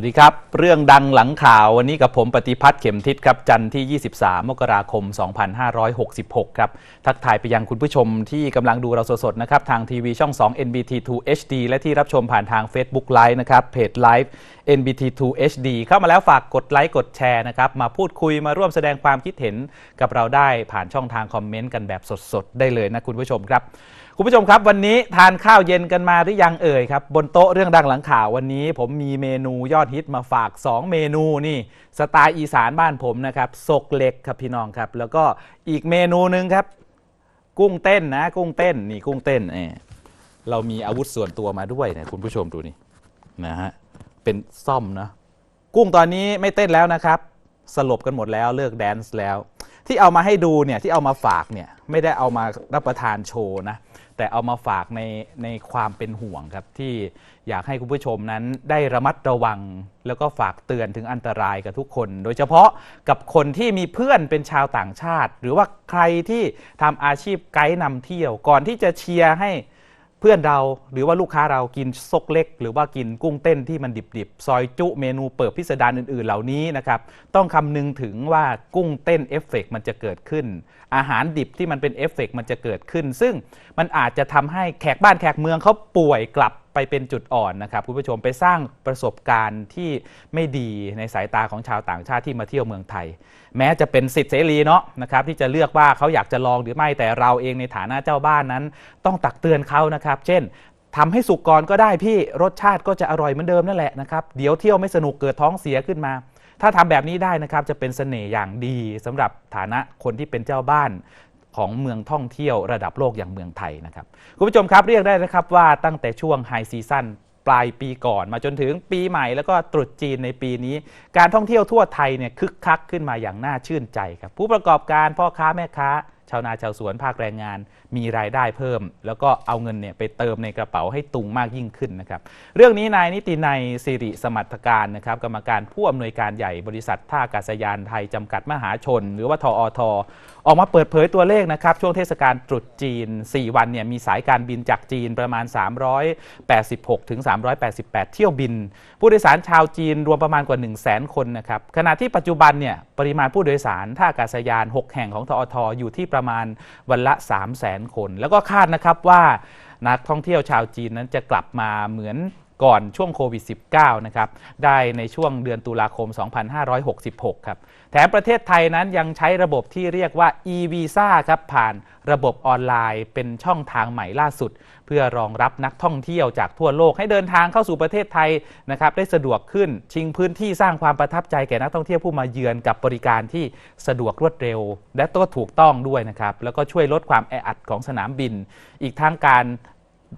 สวัสดีครับ เรื่องดังหลังข่าววันนี้กับผมปฏิพัฒน์เข็มทิศครับจันทร์ที่ 23 มกราคม 2566 ครับ ทักทายไปยังคุณผู้ชมที่กำลังดูเราสดๆนะครับ ทางทีวีช่อง 2 NBT2 HD และที่รับชมผ่านทาง Facebook Live นะครับ เพจ Live NBT2 HD เข้ามาแล้วฝากกดไลค์กดแชร์นะครับ มาพูดคุยมาร่วมแสดงความคิดเห็นกับเราได้ผ่านช่องทางคอมเมนต์กันแบบสดๆ ได้เลยนะคุณผู้ชมครับ คุณผู้ชมครับวันนี้ทานข้าวเย็นกันมาหรือยังเอ่ยครับ บนโต๊ะเรื่องดังหลังข่าววันนี้ ผมมีเมนูยอดฮิตมาฝาก 2 เมนูนี่สไตล์อีสานบ้านผมนะครับสกเล็กครับพี่น้องครับ แล้วก็อีกเมนูหนึ่งครับ กุ้งเต้นนะ กุ้งเต้นนี่กุ้งเต้นเอเรามีอาวุธส่วนตัวมาด้วยนะคุณผู้ชมดูนี่นะฮะเป็นซ่อมนะกุ้งตอนนี้ไม่เต้นแล้วนะครับ สลบกันหมดแล้วเลิกแดนซ์แล้ว ที่เอามาให้ดูเนี่ยที่เอามาฝากเนี่ยไม่ได้เอามารับประทานโชว์นะ แต่เอามาฝากในในความเป็นห่วงครับ ที่อยากให้คุณผู้ชมนั้นได้ระมัดระวัง แล้วก็ฝากเตือนถึงอันตรายกับทุกคน โดยเฉพาะกับคนที่มีเพื่อนเป็นชาวต่างชาติ หรือว่าใครที่ทำอาชีพไกด์นำเที่ยวก่อนที่จะเชียร์ให้ เพื่อนเราหรือว่าลูกค้าเรากินซกเล็ก หรือว่ากินกุ้งเต้นที่มันดิบๆ ซอยจุเมนูเปิดพิสดารอื่นๆเหล่านี้นะครับต้องคำนึงถึงว่ากุ้งเต้นเอฟเฟกต์มันจะเกิดขึ้น อาหารดิบที่มันเป็นเอฟเฟกต์มันจะเกิดขึ้น ซึ่งมันอาจจะทำให้แขกบ้านแขกเมืองเขาป่วยกลับไปเป็นจุดอ่อนนะครับคุณผู้ชมไปสร้างประสบการณ์ที่ไม่ดีในสายตาของชาวต่างชาติที่มาเที่ยวเมืองไทย แม้จะเป็นสิทธิเสรีเนาะนะครับที่จะเลือกว่าเขาอยากจะลองหรือไม่แต่เราเองในฐานะเจ้าบ้านนั้น ต้องตักเตือนเขานะครับ เช่นทำให้สุกก่อนก็ได้พี่รสชาติก็จะอร่อยเหมือนเดิมนั่นแหละนะครับเดี๋ยวเที่ยวไม่สนุกเกิดท้องเสียขึ้นมา ถ้าทำแบบนี้ได้นะครับจะเป็นเสน่ห์อย่างดีสำหรับฐานะคนที่เป็นเจ้าบ้าน ของเมืองท่องเที่ยวระดับโลกอย่างเมืองไทยนะครับคุณผู้ชมครับเรียกได้นะครับว่าตั้งแต่ช่วงไฮซีซั่นปลายปีก่อนมาจนถึงปีใหม่แล้วก็ตรุษจีนในปีนี้ การท่องเที่ยวทั่วไทยเนี่ยคึกคักขึ้นมาอย่างน่าชื่นใจครับผู้ประกอบการพ่อค้าแม่ค้า ชาวนาชาวสวนภาคแรงงาน มีรายได้เพิ่ม แล้วก็เอาเงินเนี่ยไปเติมในกระเป๋าให้ตุงมากยิ่งขึ้นนะครับเรื่องนี้นายนิตินัยสิริสมัตการนะครับกรรมการผู้อำนวยการใหญ่บริษัทท่าอากาศยานไทยจำกัดมหาชน หรือว่าทออทออกมาเปิดเผยตัวเลขนะครับช่วงเทศกาลตรุษจีน 4 วันเนี่ยมีสายการบินจากจีนประมาณ 386ถึง388 เที่ยวบิน ผู้โดยสารชาวจีนรวมประมาณกว่า 1 0 0 0 0แคนนะครับขณะที่ปัจจุบันเนี่ยปริมาณผู้โดยสารท่าอากาศยาน 6 แห่งของทอทอยู่ที่ประมาณวันละ 3 0 0 0 0 0คน แล้วก็คาดนะครับว่านักท่องเที่ยวชาวจีนนั้นจะกลับมาเหมือนก่อนช่วงโควิด -19 นะครับ ได้ในช่วงเดือนตุลาคม 2566 ครับ แถมประเทศไทยนั้นยังใช้ระบบที่เรียกว่า e-visa ครับผ่านระบบออนไลน์เป็นช่องทางใหม่ล่าสุด เพื่อรองรับนักท่องเที่ยวจากทั่วโลกให้เดินทางเข้าสู่ประเทศไทยนะครับได้สะดวกขึ้นชิงพื้นที่สร้างความประทับใจแก่นักท่องเที่ยวผู้มาเยือนกับบริการที่สะดวกรวดเร็ว และก็ถูกต้องด้วยนะครับแล้วก็ช่วยลดความแออัดของสนามบิน อีกทั้งการ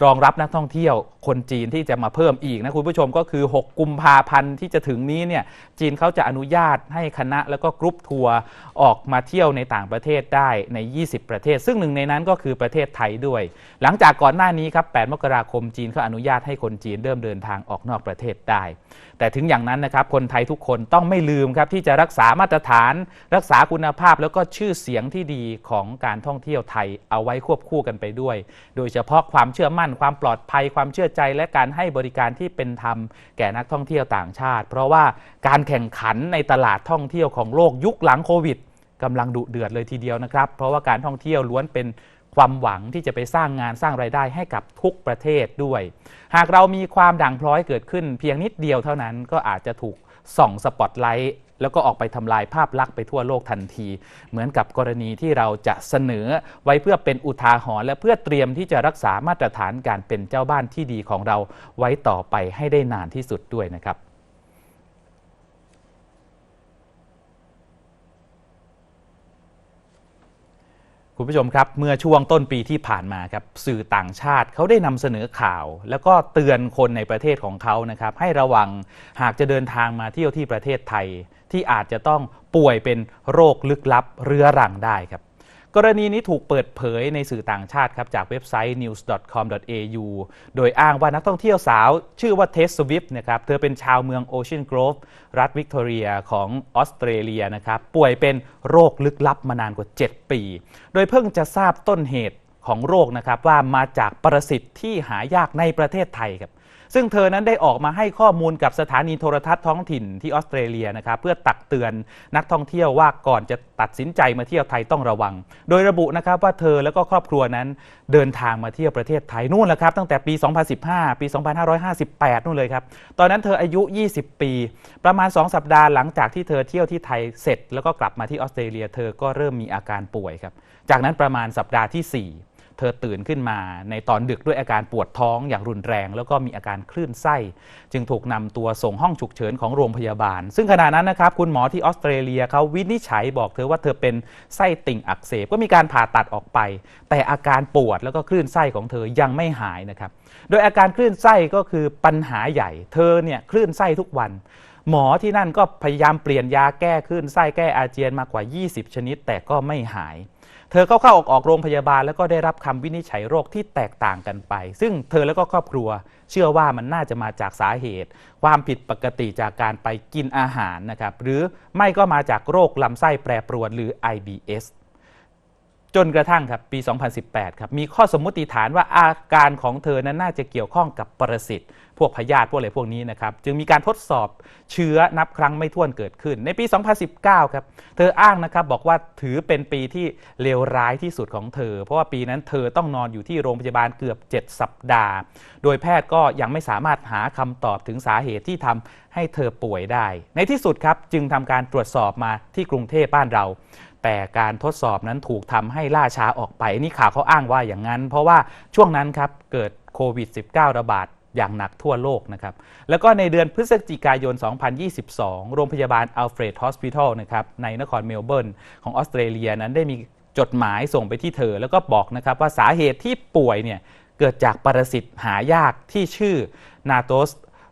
รองรับนักท่องเที่ยวคนจีนที่จะมาเพิ่มอีกนะคุณผู้ชมก็คือ 6 กุมภาพันธ์ที่จะถึงนี้เนี่ยจีนเขาจะอนุญาตให้คณะแล้วก็กรุ๊ปทัวร์ออกมาเที่ยวในต่างประเทศได้ใน 20 ประเทศ ซึ่งหนึ่งในนั้นก็คือประเทศไทยด้วย หลังจากก่อนหน้านี้ครับ 8 มกราคมจีนเขาอนุญาตให้คนจีนเริ่มเดินทางออกนอกประเทศได้ แต่ถึงอย่างนั้นนะครับคนไทยทุกคนต้องไม่ลืมครับที่จะรักษามาตรฐาน รักษาคุณภาพแล้วก็ชื่อเสียงที่ดีของการท่องเที่ยวไทยเอาไว้ควบคู่กันไปด้วย โดยเฉพาะความเชื่อมั่นความปลอดภัยความเชื่อใจ และการให้บริการที่เป็นธรรมแก่นักท่องเที่ยวต่างชาติ เพราะว่าการแข่งขันในตลาดท่องเที่ยวของโลกยุคหลังโควิดกำลังดุเดือดเลยทีเดียวนะครับ เพราะว่าการท่องเที่ยวล้วนเป็นความหวังที่จะไปสร้างงานสร้างไรายได้ให้กับทุกประเทศด้วย หากเรามีความด่างพร้อยเกิดขึ้น เพียงนิดเดียวเท่านั้นก็อาจจะถูกส่องสปอตไลท์ แล้วก็ออกไปทำลายภาพลักษณ์ไปทั่วโลกทันที เหมือนกับกรณีที่เราจะเสนอไว้เพื่อเป็นอุทาหรณ์และเพื่อเตรียมที่จะรักษามาตรฐานการเป็นเจ้าบ้านที่ดีของเราไว้ต่อไปให้ได้นานที่สุดด้วยนะครับคุณผู้ชมครับเมื่อช่วงต้นปีที่ผ่านมาครับสื่อต่างชาติเขาได้นำเสนอข่าว แล้วก็เตือนคนในประเทศของเขานะครับให้ระวังหากจะเดินทางมาเที่ยวที่ประเทศไทย ที่อาจจะต้องป่วยเป็นโรคลึกลับเรื้อรังได้ครับกรณีนี้ถูกเปิดเผยในสื่อต่างชาติครับจากเว็บไซต์ news.com.au โดยอ้างว่านักท่องเที่ยวสาวชื่อว่าเทสสวิฟนะครับ เธอเป็นชาวเมืองโอเชียนกรฟรัฐวิกตอเรียของออสเตรเลียนะครับ ป่วยเป็นโรคลึกลับมานานกว่า 7 ปี โดยเพิ่งจะทราบต้นเหตุของโรคนะครับว่ามาจากปรสิตที่หายากในประเทศไทยครับ ซึ่งเธอนั้นได้ออกมาให้ข้อมูลกับสถานีโทรทัศน์ท้องถิ่นที่ออสเตรเลียนะครับเพื่อตักเตือนนักท่องเที่ยวว่าก่อนจะตัดสินใจมาเที่ยวไทยต้องระวัง โดยระบุนะครับว่าเธอและก็ครอบครัวนั้นเดินทางมาเที่ยวประเทศไทยนู่นแหละครับตั้งแต่ปี 2015 ปี 2558 นู่นเลยครับ ตอนนั้นเธออายุ 20 ปี ประมาณ 2 สัปดาห์หลังจากที่เธอเที่ยวที่ไทยเสร็จ แล้วก็กลับมาที่ออสเตรเลีย เธอก็เริ่มมีอาการป่วยครับ จากนั้นประมาณสัปดาห์ที่ 4 เธอตื่นขึ้นมาในตอนดึกด้วยอาการปวดท้องอย่างรุนแรง แล้วก็มีอาการคลื่นไส้ จึงถูกนำตัวส่งห้องฉุกเฉินของโรงพยาบาล ซึ่งขณะนั้นนะครับคุณหมอที่ออสเตรเลียเขาวินิจฉัยบอกเธอว่าเธอเป็นไส้ติ่งอักเสบก็มีการผ่าตัดออกไป แต่อาการปวดแล้วก็คลื่นไส้ของเธอยังไม่หายนะครับโดยอาการคลื่นไส้ก็คือปัญหาใหญ่ เธอเนี่ยคลื่นไส้ทุกวันหมอที่นั่นก็พยายามเปลี่ยนยาแก้คลื่นไส้แก้อาเจียนมากว่า 20 ชนิด แต่ก็ไม่หาย เธอเข้าเข้าออกออกโรงพยาบาลแล้วก็ได้รับคำวินิจฉัยโรคที่แตกต่างกันไป ซึ่งเธอแล้วก็ครอบครัว เชื่อว่ามันน่าจะมาจากสาเหตุ ความผิดปกติจากการไปกินอาหารนะครับหรือไม่ก็มาจากโรคลำไส้แปรปรวนหรือ IBS จนกระทั่งครับปี 2018 ครับมีข้อสมมติฐานว่าอาการของเธอนั้นน่าจะเกี่ยวข้องกับปรสิตพวกพยาธิพวกอะไรพวกนี้นะครับจึงมีการทดสอบเชื้อนับครั้งไม่ถ้วนเกิดขึ้น ในปี 2019 ครับเธออ้างนะครับบอกว่าถือเป็นปีที่เลวร้ายที่สุดของเธอ เพราะว่าปีนั้นเธอต้องนอนอยู่ที่โรงพยาบาลเกือบ 7 สัปดาห์ โดยแพทย์ก็ยังไม่สามารถหาคำตอบถึงสาเหตุที่ทำให้เธอป่วยได้ ในที่สุดครับจึงทำการตรวจสอบมาที่กรุงเทพบ้านเรา แต่การทดสอบนั้นถูกทำให้ล่าช้าออกไปนี่ข่าวเขาอ้างว่าอย่างนั้น เพราะว่าช่วงนั้นครับเกิดโควิด -19 ระบาดอย่างหนักทั่วโลกนะครับ แล้วก็ในเดือนพฤศจิกายน 2022 โรงพยาบาลอัลเฟรดฮอสพิทอลนะครับในนครเมลเบิร์นของออสเตรเลียนั้นได้มีจดหมายส่งไปที่เธอ แล้วก็บอกนะครับว่าสาเหตุที่ป่วยเนี่ยเกิดจากปรสิตหายากที่ชื่อนาโตส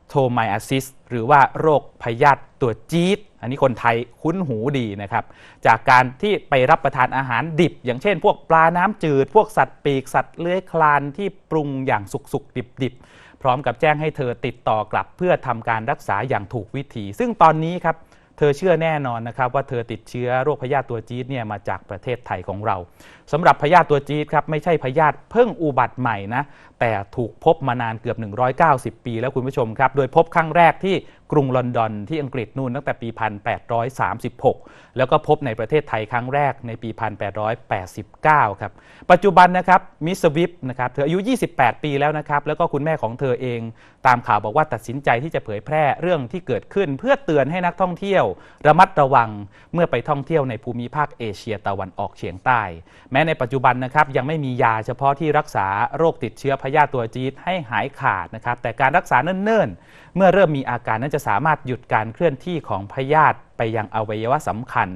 โทไมอาซิสหรือว่าโรคพยาธิตัวจี๊ด อันนี้คนไทยคุ้นหูดีนะครับ จากการที่ไปรับประทานอาหารดิบ อย่างเช่น พวกปลาน้ำจืด พวกสัตว์ปีกสัตว์เลื้อยคลานที่ปรุงอย่างสุกๆดิบๆ พร้อมกับแจ้งให้เธอติดต่อกลับ เพื่อทำการรักษาอย่างถูกวิธี ซึ่งตอนนี้ครับเธอเชื่อแน่นอนนะครับว่าเธอติดเชื้อโรคพยาธิตัวจี๊ดเนี่ยมาจากประเทศไทยของเราสำหรับพยาธิตัวจี๊ดครับไม่ใช่พยาธิเพิ่งอุบัติใหม่นะแต่ถูกพบมานานเกือบ 190 ปีแล้วคุณผู้ชมครับ โดยพบครั้งแรกที่ กรุงลอนดอนที่อังกฤษนู่นตั้งแต่ปี 1836 แล้วก็พบในประเทศไทยครั้งแรกในปี 1889 ครับ ปัจจุบันนะครับมิสวิปนะครับเธออายุ 28 ปีแล้วนะครับ แล้วก็คุณแม่ของเธอเอง ตามข่าวบอกว่าตัดสินใจที่จะเผยแพร่เรื่องที่เกิดขึ้น เพื่อเตือนให้นักท่องเที่ยว ระมัดระวังเมื่อไปท่องเที่ยวในภูมิภาคเอเชียตะวันออกเฉียงใต้ แม้ในปัจจุบันนะครับยังไม่มียาเฉพาะที่รักษาโรคติดเชื้อพยาธิตัวจี๊ดให้หายขาดนะครับแต่การรักษาเนิ่นๆเมื่อเริ่มมีอาการนั้นจะสามารถหยุดการเคลื่อนที่ของพยาธิไปยังอวัยวะสำคัญ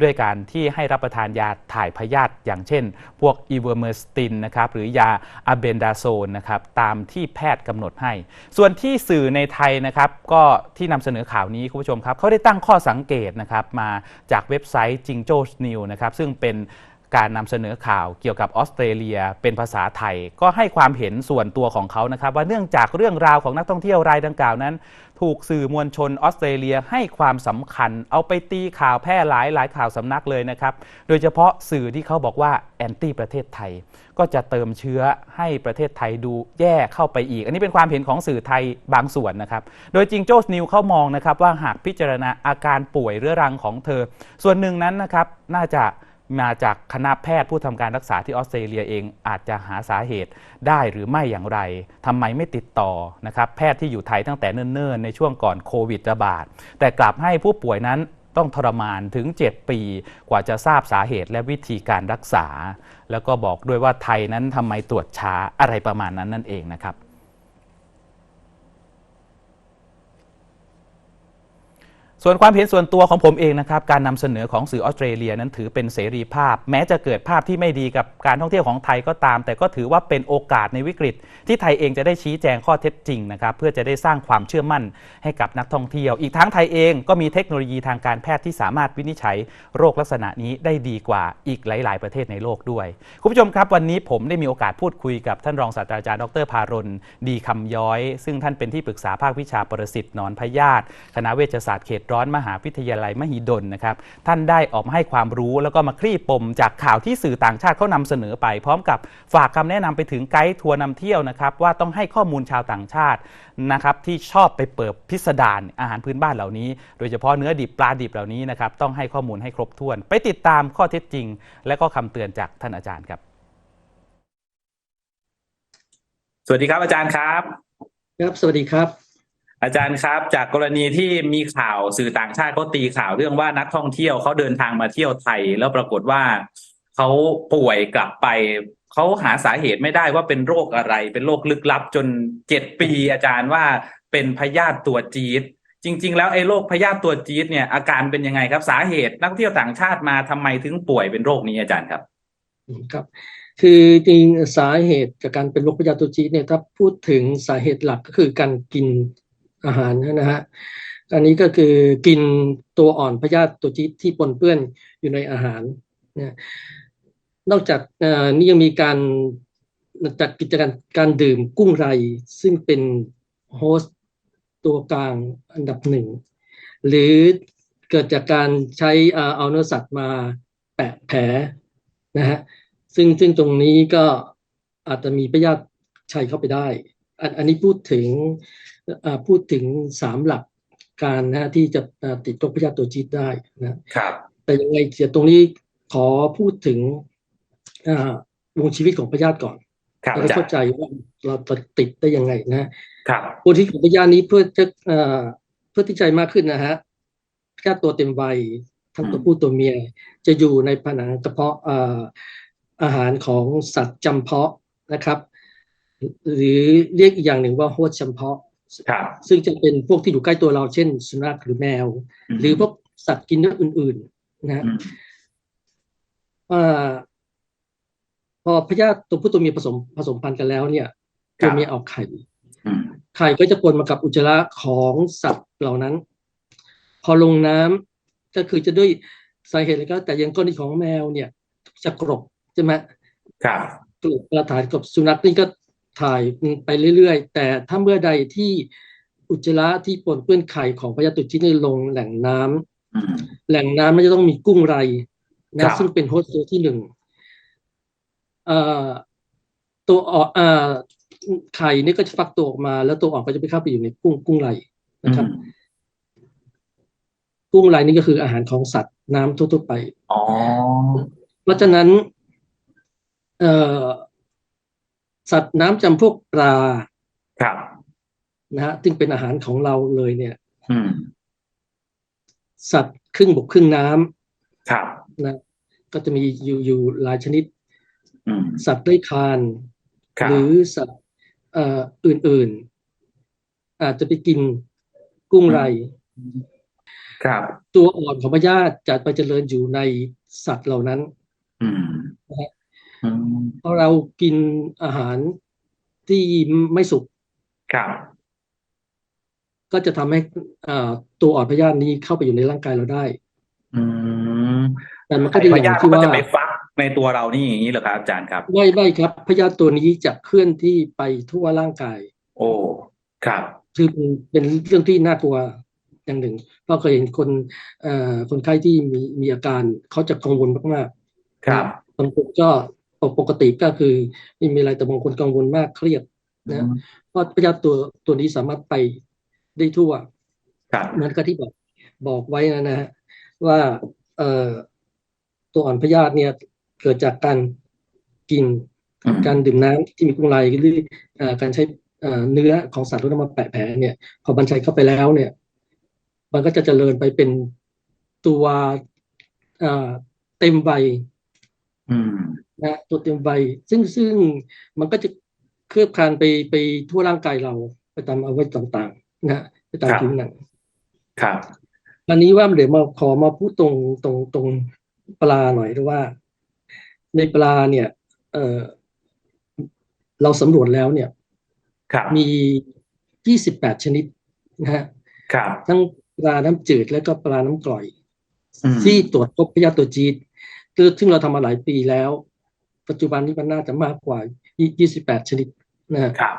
ด้วยการที่ให้รับประทานยาถ่ายพยาธิอย่างเช่น พวกอีเวอร์เมอร์สตินนะครับหรือยาอะเบนดาโซนนะครับตามที่แพทย์กำหนดให้ ส่วนที่สื่อในไทยนะครับก็ที่นำเสนอข่าวนี้คุณผู้ชมครับเขาได้ตั้งข้อสังเกตนะครับมาจากเว็บไซต์จิงโจ้นิวนะครับซึ่งเป็น การนำเสนอข่าวเกี่ยวกับออสเตรเลียเป็นภาษาไทย ก็ให้ความเห็นส่วนตัวของเขานะครับ ว่าเนื่องจากเรื่องราวของนักท่องเที่ยวรายดังกล่าวนั้น ถูกสื่อมวลชนออสเตรเลียให้ความสำคัญ เอาไปตีข่าวแพร่หลายหลายข่าวสำนักเลยนะครับ โดยเฉพาะสื่อที่เขาบอกว่าแอนตี้ประเทศไทย ก็จะเติมเชื้อให้ประเทศไทยดูแย่เข้าไปอีก อันนี้เป็นความเห็นของสื่อไทยบางส่วนนะครับ โดยจริงโจสนิวเขามองนะครับว่าหากพิจารณาอาการป่วยเรื้อรังของเธอ ส่วนหนึ่งนั้นนะครับน่าจะ มาจากคณะแพทย์ผู้ทำการรักษาที่ออสเตรเลียเองอาจจะหาสาเหตุได้หรือไม่อย่างไรทำไมไม่ติดต่อนะครับแพทย์ที่อยู่ไทยตั้งแต่เนิ่นๆ ในช่วงก่อนโควิดระบาด แต่กลับให้ผู้ป่วยนั้นต้องทรมานถึง 7 ปีกว่าจะทราบสาเหตุและวิธีการรักษา แล้วก็บอกด้วยว่าไทยนั้นทำไมตรวจช้าอะไรประมาณนั้นนั่นเองนะครับ ส่วนความเห็นส่วนตัวของผมเองนะครับการนำเสนอของสื่อออสเตรเลียนั้นถือเป็นเสรีภาพ แม้จะเกิดภาพที่ไม่ดีกับการท่องเที่ยวของไทยก็ตาม แต่ก็ถือว่าเป็นโอกาสในวิกฤต ที่ไทยเองจะได้ชี้แจงข้อเท็จจริงนะครับเพื่อจะได้สร้างความเชื่อมั่นให้กับนักท่องเที่ยว อีกทั้งไทยเองก็มีเทคโนโลยีทางการแพทย์ที่สามารถวินิจฉัยโรคลักษณะนี้ได้ดีกว่าอีกหลาย ๆ ประเทศในโลกด้วยคุณผู้ชมครับวันนี้ผมได้มีโอกาสพูดคุยกับท่านรองศาสตราจารย์ดรพารนดีคำย้อย ซึ่งท่านเป็นที่ปรึกษาภาควิชาปรสิตนอนพยาธิคณะเวชศาสตร์เขตร้อนมหาวิทยาลัยมหิดลนะครับ ท่านได้ออกมาให้ความรู้แล้วก็มาคลี่ปม จากข่าวที่สื่อต่างชาติเขานำเสนอไป พร้อมกับฝากคำแนะนำไปถึงไกด์ทัวร์นำเที่ยวนะครับว่าต้องให้ข้อมูลชาวต่างชาตินะครับที่ชอบไปเปิดพิสดารอาหารพื้นบ้านเหล่านี้ โดยเฉพาะเนื้อดิบปลาดิบเหล่านี้นะครับต้องให้ข้อมูลให้ครบถ้วน ไปติดตามข้อเท็จจริง และก็คำเตือนจากท่านอาจารย์ครับ สวัสดีครับอาจารย์ครับครับ สวัสดีครับ อาจารย์ครับ จากกรณีที่มีข่าวสื่อต่างชาติเขาตีข่าวเรื่องว่านักท่องเที่ยวเขาเดินทางมาเที่ยวไทย แล้วปรากฏว่าเขาป่วยกลับไปเขาหาสาเหตุไม่ได้ว่าเป็นโรคอะไร เป็นโรคลึกลับจนเจ็ดปี อาจารย์ว่าเป็นพยาธิตัวจี๊ดจริง ๆ แล้วไอ้โรคพยาธิตัวจี๊ดเนี่ยอาการเป็นยังไงครับ สาเหตุนักท่องเที่ยวต่างชาติมาทำไมถึงป่วยเป็นโรคนี้อาจารย์ครับครับ คือจริงสาเหตุจากการเป็นโรคพยาธิตัวจี๊ดเนี่ยถ้าพูดถึงสาเหตุหลักก็คือการกิน อาหารนะฮะอันนี้ก็คือกินตัวอ่อนพยาธิตัวจี๊ดที่ปนเปื้อนอยู่ในอาหารนี่นอกจากอ่อนี่ยังมีการจัดกิจการการดื่มกุ้งไร ซึ่งเป็นโฮสต์ตัวกลางอันดับหนึ่ง หรือเกิดจากการใช้เอาเนื้อสัตว์มาแปะแผลนะฮะซึ่งซึ่งตรงนี้ก็อาจจะมีพยาธิชัยเข้าไปได้ อันอันนี้พูดถึง พูดถึงสามหลักการนะฮะที่จะเอ่อติดโรคพยาธิตัวจี๊ดได้นะครับ แต่ยังไงเสียตรงนี้ขอพูดถึงอ่าวงชีวิตของพยาธิก่อนครับจะอาได้จารเข้าย์ใจว่าเราจะติดได้ยังไงนะครับวงชีวิตของพยาธินี้เพื่อจะเอ่อเพื่อที่ใจมากขึ้นนะฮะพยาธิตัวเต็มวัยทั้งตัวผู้ตัวเมียจะอยู่ในผนังกระเพาะเอ่ออาหารของสัตว์จำเพาะนะครับ หรือเรียกอีกอย่างหนึ่งว่าโฮสต์จำเพาะครับ ซึ่งจะเป็นพวกที่อยู่ใกล้ตัวเราเช่น สุนัขหรือแมว หรือพวกสัตว์กินเนื้ออื่น ๆ นะฮะอืมอ่าพอพยาธิตัวผู้ตัวเมียผสมผสมพันธุ์กันแล้วเนี่ยตัวเมียออกไข่อืมไข่ก็จะปนมากับอุจจาระของสัตว์เหล่านั้น พอลงน้ำก็คือจะด้วยสาเหตุอะไรก็ แต่อยังกรณีของแมวเนี่ย จะกรบใช่ไหมครับกรบกระถ่ายกับสุนัขนี่ก็ ถ่ายไปเรื่อยๆ แต่ถ้าเมื่อใดที่อุจจาระที่ปนเปื้อนไข่ของพยาธิตุจินี่ลงแหล่งน้ำอืมแหล่งน้ำมันจะต้องมีกุ้งไรครันะบซึ่งเป็นโฮสต์ตัวที่หนึ่งเอ่อตัวอ่อนอ่าไข่นี่ก็จะฟักตัวออกมา แล้วตัวอ่อนก็จะไปเข้าไปอยู่ในกุ้งกุ้งไรนะครับอืมกุ้งไรนี่ก็คืออาหารของสัตว์น้ำทั่วๆไปอ๋อเพราะฉะนั้น เอ่อ สัตว์น้ำจำพวกปลาครับนะฮะซึ่งเป็นอาหารของเราเลยเนี่ย อืม สัตว์ครึ่งบกครึ่งน้ำครับนะ ก็จะมีอยู่อยู่หลายชนิดอืมสัตว์เลื้อยคลานครับหรือสัตว์เอ่ออื่นๆ อาจจะไปกินกุ้งไรครับ ตัวอ่อนของพยาธิจะไปเจริญอยู่ในสัตว์เหล่านั้น อืมนะฮะอืม เพราะเรากินอาหารที่ไม่สุกครับก็จะทำให้เอ่อตัวอ่อนพยาธินี้เข้าไปอยู่ในร่างกายเราได้ อืมแต่มันก็ดีพอย่างยาธิที่มันว่าจะไปฟักในตัวเรานี่อย่างนี้เหรอครับอาจารย์ครับ ไม่ไม่ครับ พยาธิตัวนี้จะเคลื่อนที่ไปทั่วร่างกาย โอ้ ครับ คือเป็นเป็นเรื่องที่น่ากลัวอย่างหนึ่งเพราะเคยเห็นคนเอ่อคนไข้ที่มีมีอาการเขาจะกังวลมากๆ ครับบางคนก็ ปกติก็คือไม่มีอะไรแต่บางคนกังวลมากเครียดอืนะมเพราะพยาธิตัวตัวนี้สามารถไปได้ทั่วครับเหมือนกับที่บอกบอกไว้นะนะฮะว่าเอ่อตัวอ่อนพยาธิเนี่ยเกิดจากการกินอืมการดื่มน้ำที่มีกุ้งลายหรือเอ่อการใช้เอ่อเนื้อของสัตว์แล้วนำมาแปะแผลเนี่ย พอมันใช้เข้าไปแล้วเนี่ย มันก็จะเจริญไปเป็นตัวเอ่อเต็มใบอืม นะตัวเต็มใบซึ่งซึ่งมันก็จะเคลือบคลานไปไปทั่วร่างกายเราไปตามอวัยวะต่างๆ นะไปตามครับผิวหนังครับอันนี้ว่าเดี๋ยวมาขอมาพูดตรงตรงตรงปลาหน่อยด้วยว่า ในปลาเนี่ย เออเราสำรวจแล้วเนี่ยครับมียี่สิบแปดชนิดนะฮะครับทั้งปลาน้ำจืดและก็ปลาน้ำกร่อยอืมที่ตรวจพบพยาธิตัวจีดคือซึ่งเราทำมาหลายปีแล้ว ปัจจุบันนี้มันน่าจะมากกว่า 28 ชนิดนะฮะครับ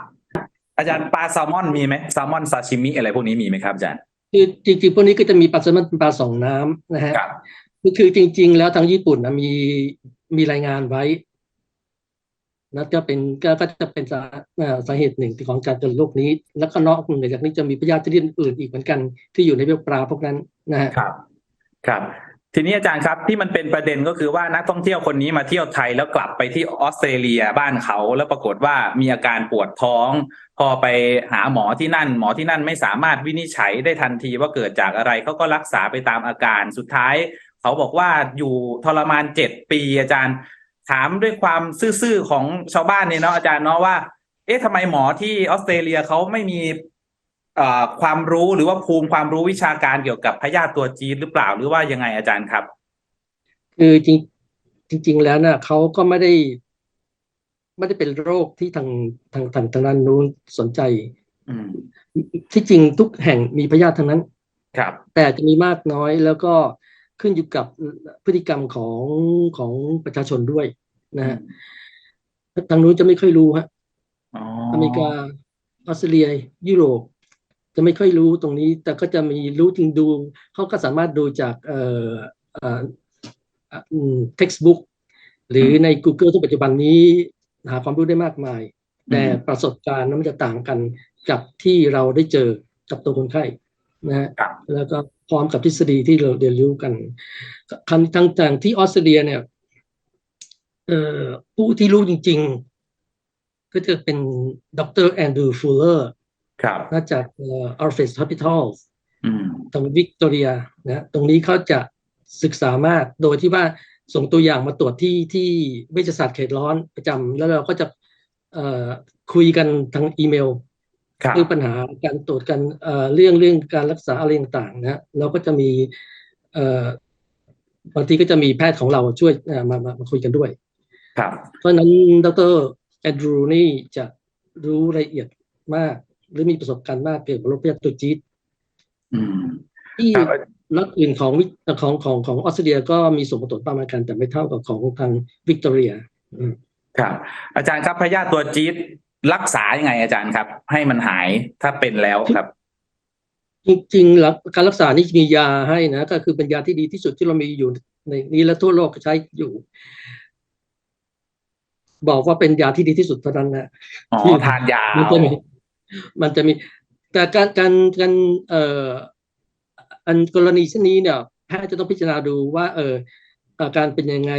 อาจารย์ปลาแซลมอนมีไหมแซลมอนซาชิมิอะไรพวกนี้มีไหมครับอาจารย์คือจริงๆพวกนี้ก็จะมีปลาแซลมอนเป็นปลาสองน้ำนะฮะครับคือคือจริง ๆ แล้วทางญี่ปุ่นนะมีมีรายงานไว้นะก็เป็นก็ก็จะเป็นสาเอ่อสาเหตุหนึ่งที่ของการเกิดโรคนี้ แล้วก็นอกเหนือจากนี้จะมีพยาธิชนิดอื่นอีกเหมือนกันที่อยู่ในเปลาพวกนั้นนะฮะครับ ครับ ทีนี้อาจารย์ครับที่มันเป็นประเด็นก็คือว่านักท่องเที่ยวคนนี้มาเที่ยวไทยแล้วกลับไปที่ออสเตรเลียบ้านเขา แล้วปรากฏว่ามีอาการปวดท้อง พอไปหาหมอที่นั่น หมอที่นั่นไม่สามารถวินิจฉัยได้ทันทีว่าเกิดจากอะไรเขาก็รักษาไปตามอาการสุดท้าย เขาบอกว่าอยู่ทรมานเจ็ดปีอาจารย์ ถามด้วยความซื่อๆของชาวบ้านเนี่ยเนาะอาจารย์เนาะว่าเอ๊ะทำไมหมอที่ออสเตรเลียเขาไม่มี ความรู้หรือว่าภูมิความรู้วิชาการเกี่ยวกับพยาธิตัวจี๊ดหรือเปล่าหรือว่ายังไงอาจารย์ครับ คือจริงจริง ๆ แล้วน่ะเขาก็ไม่ได้ไม่ได้เป็นโรคที่ทางทางทางทางด้านนู้นสนใจอืมที่จริงทุกแห่งมีพยาธิทั้งนั้น ครับ แต่จะมีมากน้อยแล้วก็ขึ้นอยู่กับพฤติกรรมของของประชาชนด้วยนะฮะทางนู้นจะไม่ค่อยรู้ฮะอ๋ออเมริกาออสเตรเลียยุโรป จะไม่ค่อยรู้ตรงนี้ แต่ก็จะมีรู้จริงดู เขาก็สามารถดูจากเอ่อเอ่ออืม textbook หรือใน Google ที่ปัจจุบันนี้หาความรู้ได้มากมาย แต่ประสบการณ์นั้นมันจะต่างกันกับที่เราได้เจอกับตัวคนไข้นะฮะครับแล้วก็พร้อมกับทฤษฎีที่เราเรียนรู้กันคำทั้งทางที่ออสเตรเลียเนี่ยเอ่อผู้ที่รู้จริง ๆ ก็จะเป็นดรแอนดรูว์ฟูลเลอร์ ครับมาจากเอ่อ Alfred Hospital อืมตรงวิกตอเรียนะตรงนี้เขาจะศึกษามากโดยที่ว่าส่งตัวอย่างมาตรวจที่ที่เวชศาสตร์เขตร้อนประจำแล้วเราก็จะเอ่อคุยกันทางอีเมลครับเรื่องปัญหาการตรวจกันเอ่อเรื่องเรื่องการรักษาอะไรต่างๆนะเราก็จะมีเอ่อบางทีก็จะมีแพทย์ของเราช่วยเอ่อมามามาคุยกันด้วย ครับ เพราะฉะนั้นดรแอนดรูนี่จะรู้รายละเอียดมาก หรือมีประสบการณ์มากเกี่ยวกับโรคพยาธิตัวจี๊ดอืมที่ครับรัฐอื่นของวิของของของออสเตรเลียก็มีส่วนผสมประมาณกันแต่ไม่เท่ากับของทางวิกตอเรียอืมครับ อาจารย์ครับพยาธิตัวจี๊ดรักษายังไงอาจารย์ครับ ให้มันหายถ้าเป็นแล้วครับ จริงๆแล้วการรักษานี่มียาให้นะก็คือเป็นยาที่ดีที่สุดที่เรามีอยู่ในนี้และทั่วโลกก็ใช้อยู่ บอกว่าเป็นยาที่ดีที่สุดเท่านั้นนะอ๋อที่ทานยามันจะมี มันจะมีแต่การการการเอ่ออันกรณีเช่นนี้เนี่ยแพทย์จะต้องพิจารณาดูว่า เอออาการเป็นยังไง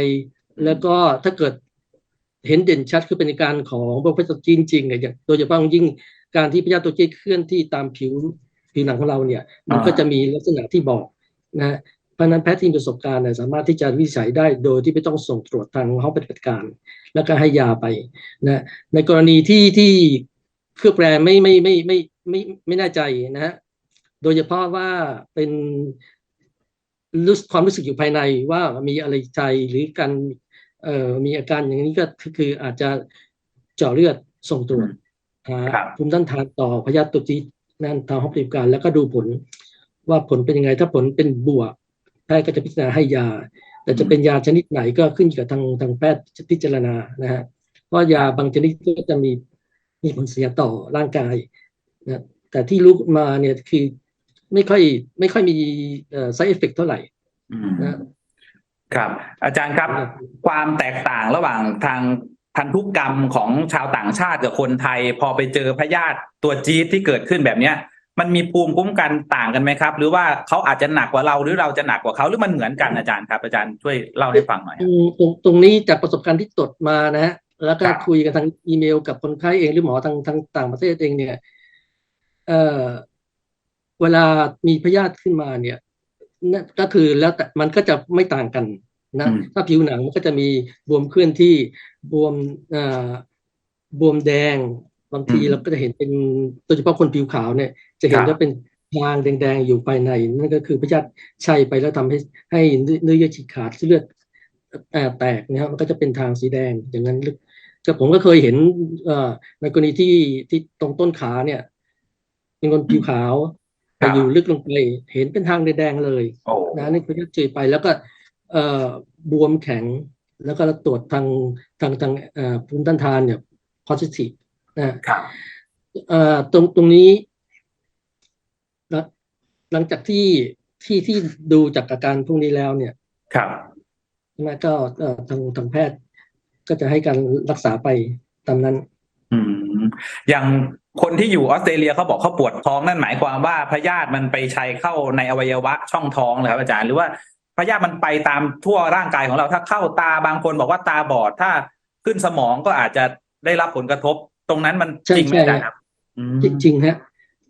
แล้วก็ถ้าเกิดเห็นเด่นชัดคือเป็นอาการของโรคพยาธิตัวจีนจริงๆเนี่ยอย่างโดยเฉพาะอย่างยิ่งการที่พยาธิตัวจีนเคลื่อนที่ตามผิวผิวหนังของเราเนี่ย มันก็จะมีลักษณะที่บอกนะเพราะฉะนั้นแพทย์ที่มีประสบการณ์เนี่ยสามารถที่จะวินิจฉัยได้โดยที่ไม่ต้องส่งตรวจทางห้องปฏิบัติการ แล้วก็ให้ยาไปนะในกรณีที่ที่เครื่องแปลไม่ไม่ไม่ไม่ไม่ไม่แน่ใจนะฮะโดยเฉพาะว่าเป็นรู้สึกความรู้สึกอยู่ภายในว่ามีอะไรใจหรือการเอ่อมีอาการอย่างนี้ก็คือคืออาจจะเจาะเลือดส่งตรวจหาครับภูมิต้านทานต่อพยาธิตัวจี๊ดนั่นทางห้องปฏิบัติการแล้วก็ดูผลว่าผลเป็นยังไง ถ้าผลเป็นบวกแพทย์ก็จะพิจารณาให้ยา แต่จะเป็นยาชนิดไหนก็ขึ้นอยู่กับทางทางแพทย์พิจารณานะฮะเพราะยาบางชนิดก็จะมี มีผลเสียต่อร่างกายนะแต่ที่รู้มาเนี่ยคือไม่ค่อยไม่ค่อยมีเอ่อ side effect เท่าไหร่อืมนะครับ อาจารย์ครับความแตกต่างระหว่างทางพันธุกรรมของชาวต่างชาติกับคนไทย พอไปเจอพยาธิตัวจี๊ดที่เกิดขึ้นแบบเนี้ย มันมีภูมิคุ้มกันต่างกันไหมครับ หรือว่าเขาอาจจะหนักกว่าเราหรือเราจะหนักกว่าเขาหรือมันเหมือนกันอาจารย์ครับ อาจารย์ช่วยเล่าให้ฟังหน่อยอืมตรงตรงนี้จากประสบการณ์ที่ตรวจมานะฮะ แล้วก็ครับคุยกันทางอีเมลกับคนไข้เองหรือหมอทางทางต่างประเทศเองเนี่ยเอ่อเวลามีพยาธิขึ้นมาเนี่ยนั่นก็คือแล้วแต่มันก็จะไม่ต่างกันนะอืมถ้าผิวหนังมันก็จะมีบวมเคลื่อนที่บวมเอ่อบวมแดงบางทีเราก็จะเห็นเป็นโดยเฉพาะคนผิวขาวเนี่ย จะเห็นว่าเป็นทางแดงๆอยู่ภายในนั่นก็คือพยาธิชัยไปแล้วทำให้ให้เนื้อเยื่อฉีกขาดเลือดเอ่อ แตกนะครับมันก็จะเป็นทางสีแดงอย่างนั้นลึกก็ผมก็เคยเห็นเอ่อในกรณีที่ที่ตรงต้นขาเนี่ย เป็นคนผิวขาวครัแต่บอยู่ลึกลงไปเห็นเป็นทางแดงๆเลยโอ้นะนี่คือเจอไปแล้วก็เอ่อบวมแข็ง แล้วก็ตรวจทางทางทางเอ่อภูมิต้านทานเนี่ย positive นะครับเอ่อตรงตรงนี้นะหลังจากที่ที่ที่ดูจากอาการพวกนี้แล้วเนี่ย ครับ ใช่ไหมก็เอ่อทางทางแพทย์ก็จะให้การรักษาไปตามนั้น อืมอย่างคนที่อยู่ออสเตรเลียเขาบอกเขาปวดท้องนั่นหมายความว่าพยาธิมันไปชัยเข้าในอวัยวะช่องท้องเลยครับอาจารย์หรือว่าพยาธิมันไปตามทั่วร่างกายของเรา ถ้าเข้าตาบางคนบอกว่าตาบอดถ้าขึ้นสมองก็อาจจะได้รับผลกระทบ ตรงนั้นมันใช่จริงไหมใช่อาจารย์ครับอืมจริงๆฮะ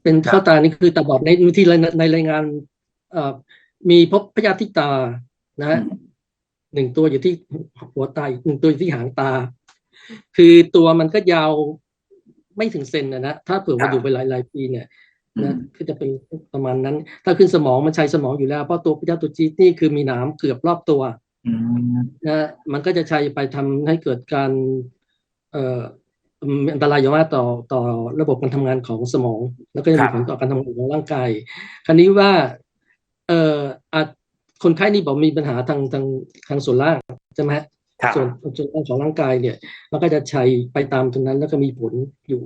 เป็นครับเข้าตานี่คือตาบอดในที่ในในรายงานเอ่อมีพบพยาธิที่ตานะฮะ หนึ่งตัวอยู่ที่หัวตาอีกหนึ่งตัวอยู่ที่หางตา คือตัวมันก็ยาวไม่ถึงเซนนะนะถ้าเผื่อว่าอยู่ไปหลายๆปีเนี่ยอืนะมคือจะเป็นประมาณนั้น ถ้าขึ้นสมองมันใช้สมองอยู่แล้ว เพราะตัวพยาธิตัวจี๊ดนี่คือมีหนามเกือบรอบตัวอืมนะมันก็จะใช้ไปทำให้เกิดการ เอ่อมีอันตรายอย่างมากต่อต่อระบบการทำงานของสมอง แล้วก็จะมีผลต่อการทำงานของร่างกาย คราวนี้ว่า เอ่ออาจ คนไข้นี่บอกมีปัญหาทางทางทางส่วนล่างใช่ไหมฮะครับส่วนส่วนล่างของร่างกายเนี่ย มันก็จะใช้ไปตามตรงนั้นแล้วก็มีผลอยู่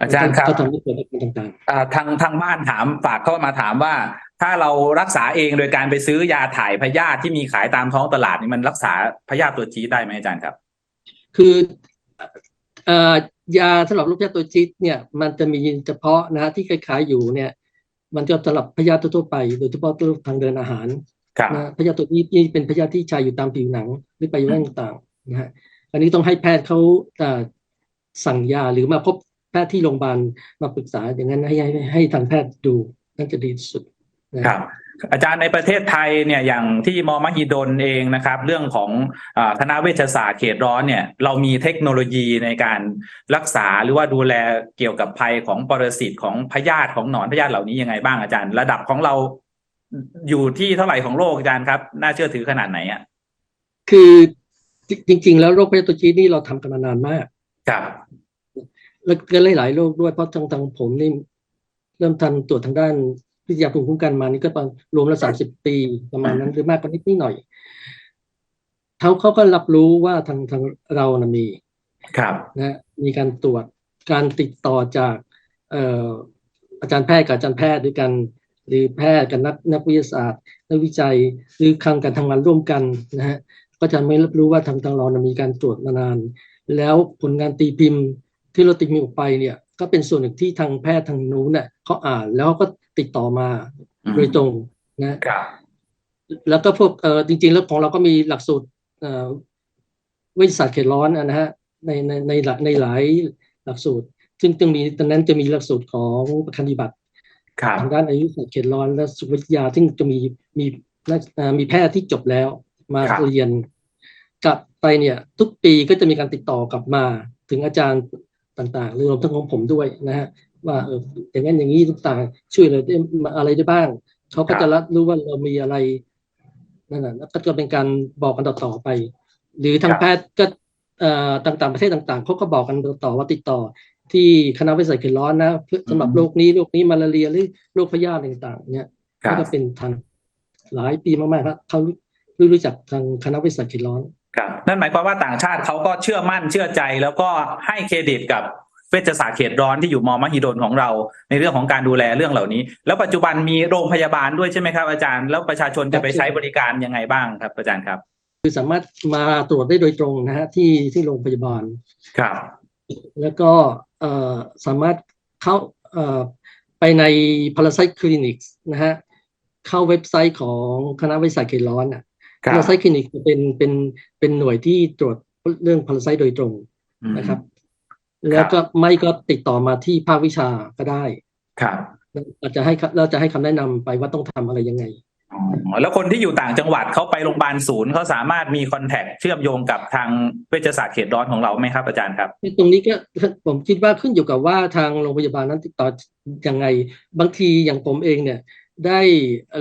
อาจารย์ครับก็ทำให้เกิดอาการต่างอ่าทางทางบ้านถามฝากเข้ามาถามว่า ถ้าเรารักษาเองโดยการไปซื้อยาถ่ายพยาธิที่มีขายตามท้องตลาดนี่มันรักษาพยาธิตัวจี๊ดได้ไหมอาจารย์ครับๆคือเอ่อยาสำหรับโรคพยาธิตัวจี๊ดเนี่ย มันจะมีเฉพาะนะฮะที่คล้ายๆอยู่เนี่ย มันจะสำหรับพยาธิทั่วๆไป โดยเฉพาะทางเดินอาหารครับนะพยาธิตัวนี้นี่เป็นพยาธิที่ชายอยู่ตามผิวหนังหรือไปแว่นต่างๆนะฮะอันนี้ต้องให้แพทย์เขาเอ่อสั่งยาหรือมาพบแพทย์ที่โรงพยาบาลมาปรึกษาอย่างนั้นให้ให้ให้ทางแพทย์ดูนั่นจะดีที่สุดนะครับ อาจารย์ในประเทศไทยเนี่ยอย่างที่มอมหิดลเองนะครับ เรื่องของอาคณะเวชศาสตร์เขตร้อนเนี่ยเรามีเทคโนโลยีในการรักษาหรือว่าดูแลเกี่ยวกับภัยของปรสิตของพยาธิของหนอนพยาธิเหล่านี้ยังไงบ้างอาจารย์ ระดับของเราอยู่ที่เท่าไหร่ของโลกอาจารย์ครับ น่าเชื่อถือขนาดไหนอะคือจริง ๆ แล้วโรคพยาธิตัวจี๊ดนี่เราทำกันมานานมากครับแล้วก็หลายๆโรคด้วยเพราะทางทางผมนี่เริ่มทำตรวจทางด้านวิ ทยาภูมิคุ้มกันมานี่ก็ประมาณรวมแล้วสามสิบปีประมาณนั้นหรือมากกว่านิดนิดหน่อยเขาเขาก็รับรู้ว่าทางทางเรานะมีครับนะมีการตรวจการติดต่อจากเอ่ออาจารย์แพทย์กับอาจารย์แพทย์ด้วยกัน หรือแพทย์กับนักนักวิทยาศาสตร์นักวิจัยหรือครั้งการทำงานร่วมกันนะฮะก็จะไม่รับรู้ว่าทางทางเรานะมีการตรวจมานาน แล้วผลงานตีพิมพ์ที่เราตีพิมพ์ออกไปเนี่ย ก็เป็นส่วนหนึ่งที่ทางแพทย์ทางนู้นเนี่ยเขาอ่านแล้วก็ติดต่อมาอืมโดยตรงนะครับแล้วก็พวกเอ่อจริง ๆ แล้วของเราก็มีหลักสูตรเอ่อวิทยาศาสตร์เขตร้อนอะนะฮะในในในหลายในหลายหลักสูตร ซึ่งจึงมีตอนนั้นจะมีหลักสูตรของประคันธิบัติครับทางด้านอายุศาสตร์เขตร้อนและสุขวิทยาซึ่งจะมีมีนักเอ่อมีแพทย์ที่จบแล้วมาครับเรียนกลับไปเนี่ย ทุกปีก็จะมีการติดต่อกลับมา ถึงอาจารย์ ต่างๆหรือรวมทั้งของผมด้วยนะฮะว่าเอออย่างนั้นอย่างนี้ต่างๆ ช่วยเหลยได้อะไรได้บ้าง เขาก็จะรับรู้ว่าเรามีอะไรนั่นแหละแล้วก็จะเป็นการบอกกันต่อๆไป หรือทางแพทย์ก็เอ่อต่างๆประเทศต่างๆเขาก็บอกกันต่อๆว่าติดต่อ ที่คณะวิทยาศาสตร์เขตร้อนนะเพื่อสำหรับโรคนี้โรคนี้มาลาเรียหรือโรคพยาธิต่างๆ เนี่ยครัก็บจะเป็นทางหลายปีมากๆครับเขารู้รู้จักทางคณะวิทยาศาสตร์เขตร้อน ครับนั่นหมายความว่าต่างชาติเขาก็เชื่อมั่นเชื่อใจแล้วก็ให้เครดิตกับเวชศาสตร์เขตร้อนที่อยู่มอมหิดลของเรา ในเรื่องของการดูแลเรื่องเหล่านี้ แล้วปัจจุบันมีโรงพยาบาลด้วยใช่ไหมครับอาจารย์ แล้วประชาชนจะไปใช้บริการยังไงบ้างครับ อาจารย์ครับ คือสามารถมาตรวจได้โดยตรงนะฮะที่ที่โรงพยาบาลครับ แล้วก็เอ่อสามารถเข้าเอ่อไปใน Parasite Clinics นะฮะเข้าเว็บไซต์ของคณะวิทยาศาสตร์เขตร้อนอะ ครับ Parasite Clinic เป็นเป็นเป็นหน่วยที่ตรวจเรื่อง Parasite โดยตรงอืมนะครับ แล้วก็ไม่ก็ติดต่อมาที่ภาควิชาก็ได้ ครับเราจะให้เราจะให้คำแนะนำไปว่าต้องทำอะไรยังไงอ๋อแล้วคนที่อยู่ต่างจังหวัดเขาไปโรงพยาบาลศูนย์เขาสามารถมีคอนแทคเชื่อมโยงกับทางเวชศาสตร์เขตร้อนของเราไหมครับอาจารย์ครับตรงนี้ก็ผมคิดว่าขึ้นอยู่กับว่าทางโรงพยาบาลนั้นติดต่อยังไง บางทีอย่างผมเองเนี่ย ได้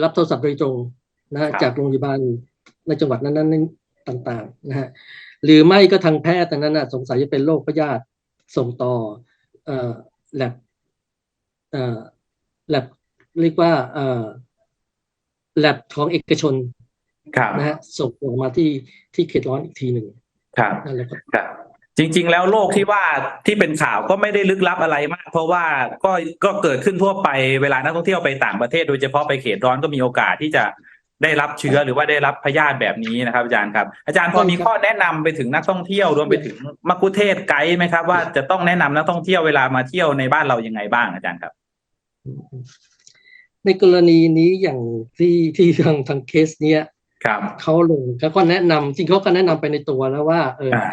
รับโทรศัพท์โดยตรงนะฮะครับจากโรงพยาบาล ในจังหวัดนั้นๆต่างๆนะฮะหรือไม่ก็ทางแพทย์ทางนั้นนะสงสัยจะเป็นโรคพยาธิส่งต่อเอ่อแลบเอ่อแลบเรียกว่าเอ่อแลบของเอกชนครับนะฮะส่งออกมาที่ที่เขตร้อนอีกทีหนึ่งครับนั่นแหละครับครับจจริง ๆ แล้วโรคที่ว่าที่เป็นข่าวก็ไม่ได้ลึกลับอะไรมาก เพราะว่าก็ก็เกิดขึ้นทั่วไปเวลานักท่องเที่ยวไปต่างประเทศ โดยเฉพาะไปเขตร้อนก็มีโอกาสที่จะ ได้รับเชื้อหรือว่าได้รับพยาธิแบบนี้นะครับ อาจารย์ครับ อาจารย์พอมีข้อแนะนำไปถึงนักท่องเที่ยวรวมไปถึงมักคุเทศก์ไกด์ไหมครับ ว่าจะต้องแนะนำนักท่องเที่ยวเวลามาเที่ยวในบ้านเรายังไงบ้างอาจารย์ครับ ในกรณีนี้อย่างที่ที่ทางทางเคสเนี้ยครับเขาลงเขาก็แนะนำจริงเขาก็แนะนำไปในตัวแล้วว่า เอออ่า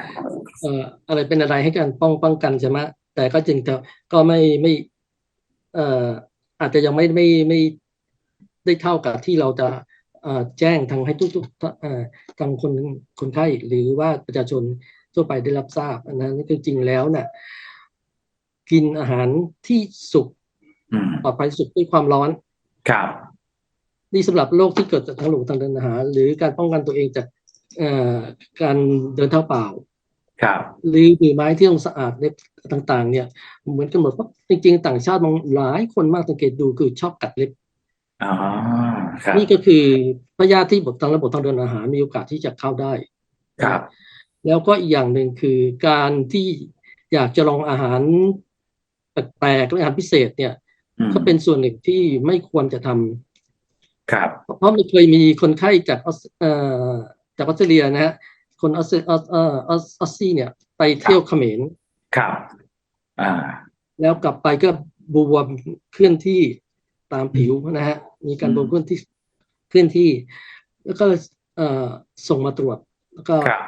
เอ่ออะไรเป็นอะไรให้การป้องป้องกันใช่ไหมแต่ก็จริงแต่ก็ไม่ไม่ เอ่ออาจจะยังไม่ไม่ไม่ได้เท่ากับที่เราจะเอ่อ แจ้งทางให้ทุกทุกเอ่อทางคนคนไข้หรือว่าประชาชนทั่วไปได้รับทราบอันนั้นคือจริงแล้วเนี่ยกินอาหารที่สุกอืมปลอดภัยสุกด้วยความร้อน ครับนี่สำหรับโรคที่เกิดจากทางหลวงทางเดินอาหาร หรือการป้องกันตัวเองจากเอ่อการเดินเท้าเปล่า ครับ หรือถือไม้ที่ต้องสะอาดเล็บต่าง ๆ เนี่ย เหมือนกันหมดเพราะจริง ๆ ต่างชาติบางหลายคนมากสังเกตดูคือชอบกัดเล็บ อ๋อครับนี่ก็คือพยาธิที่บททางระบบทางเดินอาหารมีโอกาสที่จะเข้าได้ ครับ แล้วก็อีกอย่างหนึ่งคือการที่อยากจะลองอาหารแปลกๆและอาหารพิเศษเนี่ยอืมก็เป็นส่วนหนึ่งที่ไม่ควรจะทำครับ เพราะมันเคยมีคนไข้จากออสเอ่อจากออสเตรเลียนะฮะคนออสเตรออสเอ่อออสออสซี่เนี่ย ไปเที่ยวเขมรครับ อ่า แล้วกลับไปก็บวมเคลื่อนที่ ตามผิวนะฮะมีการบวมเคลื่อนที่เคลื่อนที่ แล้วก็เอ่อส่งมาตรวจ แล้วก็ครับ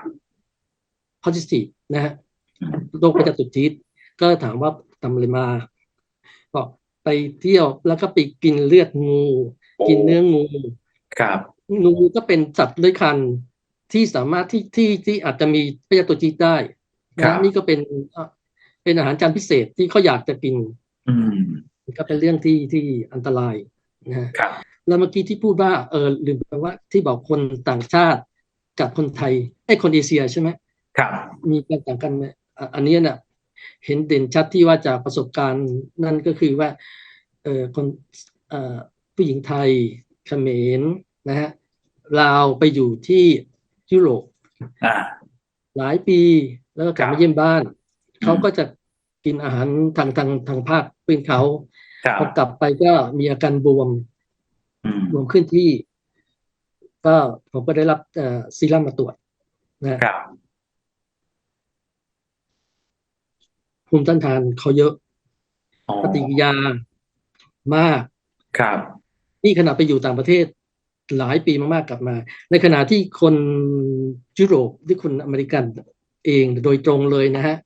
positive นะฮะอืมโรคประจำตุดจีดก็ถามว่าทำอะไรมาก็ไปเที่ยวแล้วก็ไปกินเลือดงู กินเนื้องูครับงูก็เป็นสัตว์เลื้อยคลานที่สามารถที่ที่ที่อาจจะมีพยาธิตัวจีดได้ครันะบนี่ก็เป็นเอ่อเป็นอาหารจานพิเศษที่เขาอยากจะกินอืม ก็เป็นเรื่องที่ที่อันตรายนะฮะครับแล้วเมื่อกี้ที่พูดว่าเออลืมไปว่าที่บอกคนต่างชาติกับคนไทยไอ้ยคนเอเชียใช่ไหมครับ มีการต่างกันไหมอะอันนี้น่ะเห็นเด่นชัดที่ว่าจากประสบการณ์นั่นก็คือว่าเออคนเอ่อผู้หญิงไทยเขมรนะฮะลาวไปอยู่ที่ยุโรปอ่าหลายปีแล้วก็กลับครับมาเยี่ยมบ้านอืมเขาก็จะกินอาหารทางทางทางภาคพื้นเขาครับ พอกลับไปก็มีอาการบวมอืมบวมขึ้นที่ ก็ผมก็ได้รับเอ่อซีรั่มมาตรวจนะฮะครับภูมิต้านทานเขาเยอะอ๋อปฏิกิริยามากครับ นี่ขณะไปอยู่ต่างประเทศหลายปีมากๆกลับมา ในขณะที่คนยุโรปหรือคนอเมริกันเองโดยตรงเลยนะฮะ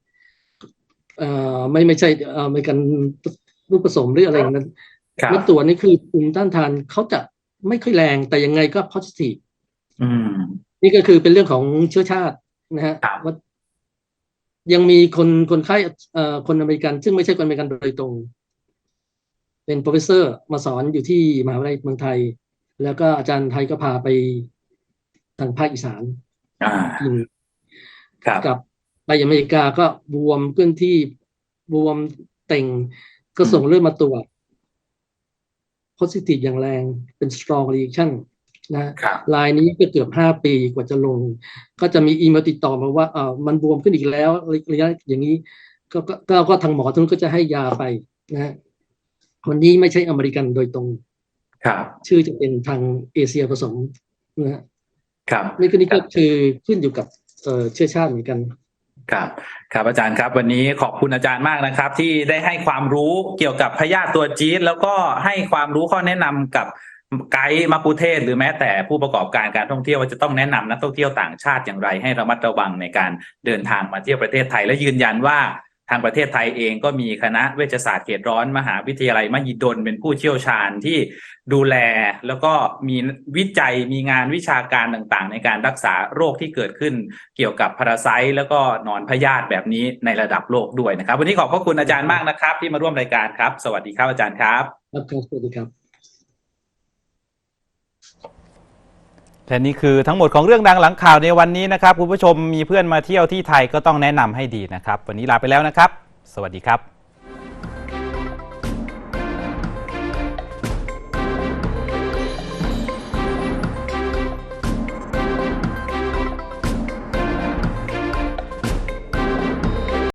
เอ่อไม่ไม่ใช่เอ่ออเมริกัน ลูกผสมหรืออะไรอย่างนั้นครับแล้วตัวนี้คือภูมิต้านทานเขาจะไม่ค่อยแรงแต่ยังไงก็ positive อืมนี่ก็คือเป็นเรื่องของเชื้อชาตินะฮะครับว่ายังมีคนคนไข้เอ่อคนอเมริกัน ซึ่งไม่ใช่คนอเมริกันโดยตรง เป็นโปรเฟสเซอร์มาสอนอยู่ที่มหาวิทยาลัยเมืองไทย แล้วก็อาจารย์ไทยก็พาไปทางภาคอีสานอ่ากินครับกับไปอเมริกาก็บวมเคลื่อนที่บวมเต่ง ก็ส่งเลือดมาตรวจ positive อย่างแรงเป็น strong reaction นะครับลายนี้ก็เกือบห้าปีกว่าจะลง ก็จะมีอีเมลติดต่อมาว่าเออมันบวมขึ้นอีกแล้วระยะอย่างนี้ ก็ก็ก็ก็ทางหมอทุนก็จะให้ยาไปนะฮะคนนี้ไม่ใช่อเมริกันโดยตรง ครับ ชื่อจะเป็นทางเอเชียผสมนะฮะครับนี่ก็นี่ก็คือขึ้นอยู่กับเอ่อเชื้อชาติเหมือนกัน ครับครับอาจารย์ครับ วันนี้ขอบคุณอาจารย์มากนะครับ ที่ได้ให้ความรู้เกี่ยวกับพยาธิตัวจี๊ดแล้วก็ให้ความรู้ข้อแนะนำกับไกด์มากคุเทศหรือแม้แต่ผู้ประกอบการการท่องเที่ยวว่าจะต้องแนะนำนักท่องเที่ยวต่างชาติอย่างไร ให้ระมัดระวังในการเดินทางมาเที่ยวประเทศไทยและยืนยันว่าางประเทศไทยเองก็มีคณะเวชศาสตร์เขตร้อนมหาวิทยาลัยมหิดลเป็นผู้เชี่ยวชาญที่ดูแลแล้วก็มีวิจัยมีงานวิชาการต่างๆ ในการรักษาโรคที่เกิดขึ้นเกี่ยวกับพาราไซต์แล้วก็นอนพยาธิแบบนี้ในระดับโลกด้วยนะครับ วันนี้ขอบพระคุณอาจารย์มากนะครับ ที่มาร่วมรายการครับ สวัสดีครับอาจารย์ครับครับสวัสดีครับ และนี่คือทั้งหมดของเรื่องดังหลังข่าวในวันนี้นะครับคุณผู้ชมมีเพื่อนมาเที่ยวที่ไทยก็ต้องแนะนำให้ดีนะครับ วันนี้ลาไปแล้วนะครับ สวัสดีครับ